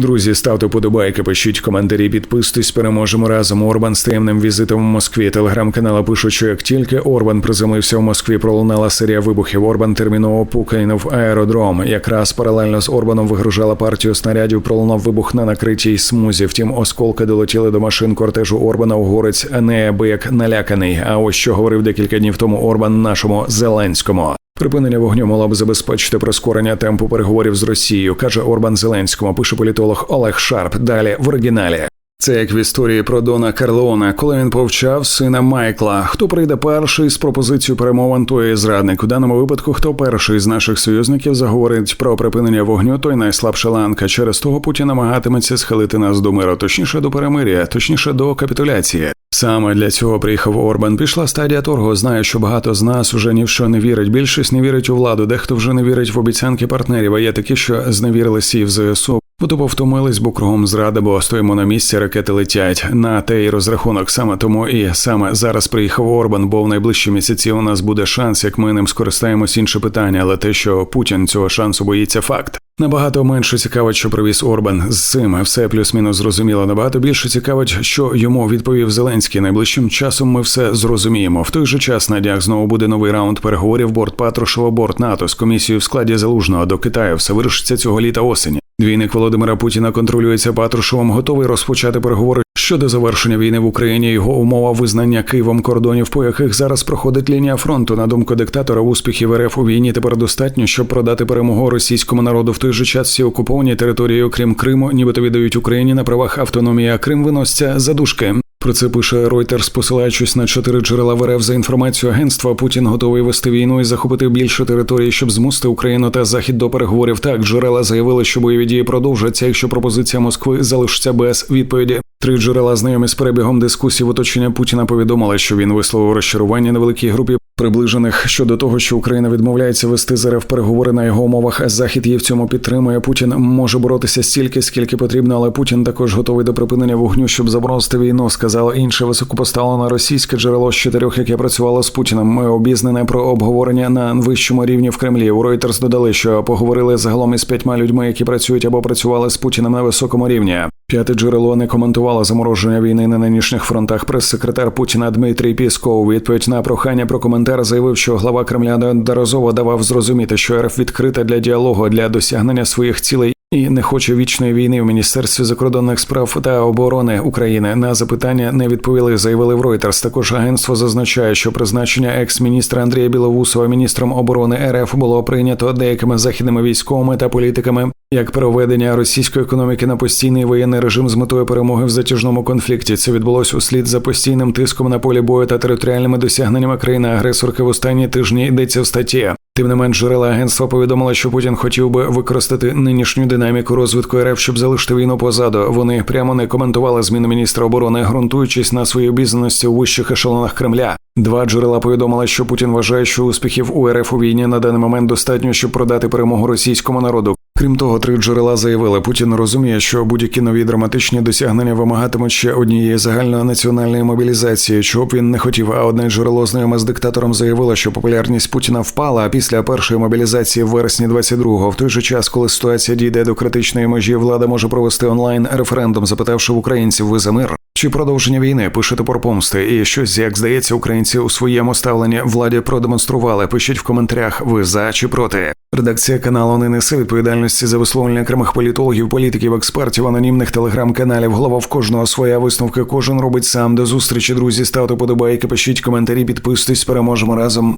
Друзі, ставте подобайки, пишіть коментарі, підписуйтесь, переможемо разом. Орбан з таємним візитом в Москві. Телеграм-канали пишуть, що як тільки Орбан приземлився в Москві, пролунала серія вибухів. Орбан терміново покинув аеродром. Якраз паралельно з Орбаном вигружала партію снарядів. Пролунав вибух на накритій смузі. Втім, осколки долетіли до машин кортежу Орбана. Угорець неабияк наляканий. А ось що говорив декілька днів тому Орбан нашому Зеленському. Припинення вогню мало б забезпечити прискорення темпу переговорів з Росією, каже Орбан Зеленському. Пише політолог Олег Шарп. Далі в оригіналі. Це як в історії про Дона Карлеона, коли він повчав сина Майкла. Хто прийде перший з пропозицією перемовин, той і зрадник. У даному випадку, хто перший з наших союзників заговорить про припинення вогню, той найслабша ланка. Через того Путін намагатиметься схилити нас до миру, точніше до перемир'я, точніше до капітуляції. Саме для цього приїхав Орбан. Пішла стадія торгу. Знаю, що багато з нас уже ні в що не вірить. Більшість не вірить у владу, дехто вже не вірить в обіцянки партнерів. А є такі, що зневірилися і в ЗСУ. Бо тупо втомились, бо кругом зрада, бо стоїмо на місці, ракети летять. На те й розрахунок саме тому і саме зараз приїхав Орбан, бо в найближчі місяці у нас буде шанс, як ми ним скористаємось інше питання, але те, що Путін цього шансу боїться, факт. Набагато менше цікавить, що привіз Орбан з цим все плюс-мінус зрозуміло. Набагато більше цікавить, що йому відповів Зеленський. Найближчим часом ми все зрозуміємо. В той же час на днях знову буде новий раунд переговорів борт Патрушева, борт НАТО з комісією в складі залужного до Китаю. Все вирішиться цього літа осені. Двійник Володимира Путіна контролюється Патрушевом, готовий розпочати переговори щодо завершення війни в Україні. Його умова визнання Києвом кордонів, по яких зараз проходить лінія фронту. На думку диктатора, успіхів РФ у війні тепер достатньо, щоб продати перемогу російському народу. В той же час всі окуповані території, окрім Криму, нібито віддають Україні на правах автономії. а Крим виноситься за дужки. Про це пише Reuters, посилаючись на чотири джерела в РФ за інформацією агентства. Путін готовий вести війну і захопити більше території, щоб змусити Україну та Захід до переговорів. Так джерела заявили, що бойові дії продовжаться, якщо пропозиція Москви залишиться без відповіді. Три джерела знайомі з перебігом дискусій в оточення Путіна повідомили, що він висловив розчарування на великій групі приближених щодо того, що Україна відмовляється вести з РФ переговори на його умовах. Захід її в цьому підтримує. Путін може боротися стільки, скільки потрібно, але Путін також готовий до припинення вогню, щоб заборонити війну. Сказало інше високопоставлене російське джерело з чотирьох, яке працювало з Путіним. Ми обізнане про обговорення на вищому рівні в Кремлі. У Reuters додали, що поговорили загалом із п'ятьма людьми, які працюють або працювали з Путіним на високому рівні. П'яте джерело не коментувало замороження війни на нинішніх фронтах. Прес-секретар Путіна Дмитрій Пісков відповідь на прохання про коментар заявив, що глава Кремля неодноразово давав зрозуміти, що РФ відкрита для діалогу для досягнення своїх цілей. І не хоче вічної війни в міністерстві закордонних справ та оборони України на запитання не відповіли. Заявили в Reuters. Також агентство зазначає, що призначення екс-міністра Андрія Білоусова міністром оборони РФ було прийнято деякими західними військовими та політиками як проведення російської економіки на постійний воєнний режим з метою перемоги в затяжному конфлікті. Це відбулося услід за постійним тиском на полі бою та територіальними досягненнями країни-агресорки в останні тижні йдеться в статті. Тим не менш, джерела агентства повідомили, що Путін хотів би використати нинішню динаміку розвитку РФ, щоб залишити війну позаду. Вони прямо не коментували зміни міністра оборони, ґрунтуючись на своїй обізнаності у вищих ешелонах Кремля. Два джерела повідомили, що Путін вважає, що успіхів у РФ у війні на даний момент достатньо, щоб продати перемогу російському народу. Крім того, три джерела заявили, Путін розуміє, що будь-які нові драматичні досягнення вимагатимуть ще однієї загальнонаціональної мобілізації, чого б він не хотів. А одне джерело знайоме з диктатором заявило, що популярність Путіна впала після першої мобілізації в вересні 22-го. В той же час, коли ситуація дійде до критичної межі, влада може провести онлайн референдум, запитавши в українців, ви за мир. Чи продовження війни пишете про помсти? І щось, як здається, українці у своєму ставленні владі продемонстрували. Пишіть в коментарях, ви за чи проти. Редакція каналу не несе відповідальності за висловлення окремих політологів, політиків, експертів, анонімних телеграм-каналів. Голова в кожного своя висновка. Кожен робить сам. До зустрічі, друзі. Ставте подобайки, пишіть коментарі, підписуйтесь, переможемо разом.